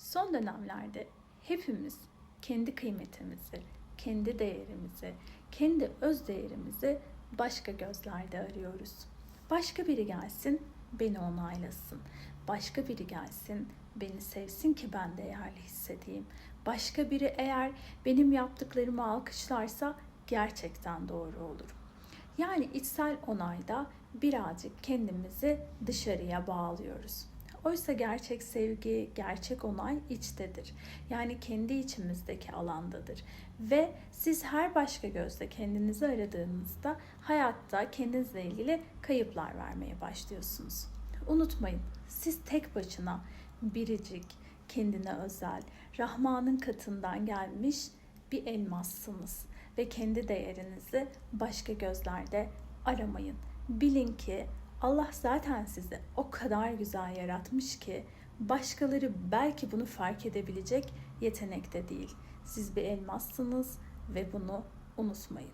Son dönemlerde hepimiz kendi kıymetimizi, kendi değerimizi, kendi öz değerimizi başka gözlerde arıyoruz. Başka biri gelsin, beni onaylasın. Başka biri gelsin, beni sevsin ki ben değerli hissedeyim. Başka biri eğer benim yaptıklarımı alkışlarsa gerçekten doğru olur. Yani içsel onayda birazcık kendimizi dışarıya bağlıyoruz. Oysa gerçek sevgi, gerçek onay içtedir. Yani kendi içimizdeki alandadır. Ve siz her başka gözle kendinizi aradığınızda hayatta kendinizle ilgili kayıplar vermeye başlıyorsunuz. Unutmayın, siz tek başına biricik, kendine özel, Rahman'ın katından gelmiş bir elmassınız ve kendi değerinizi başka gözlerde aramayın. Bilin ki Allah zaten sizi o kadar güzel yaratmış ki başkaları belki bunu fark edebilecek yetenekte değil. Siz bir elmassınız ve bunu unutmayın.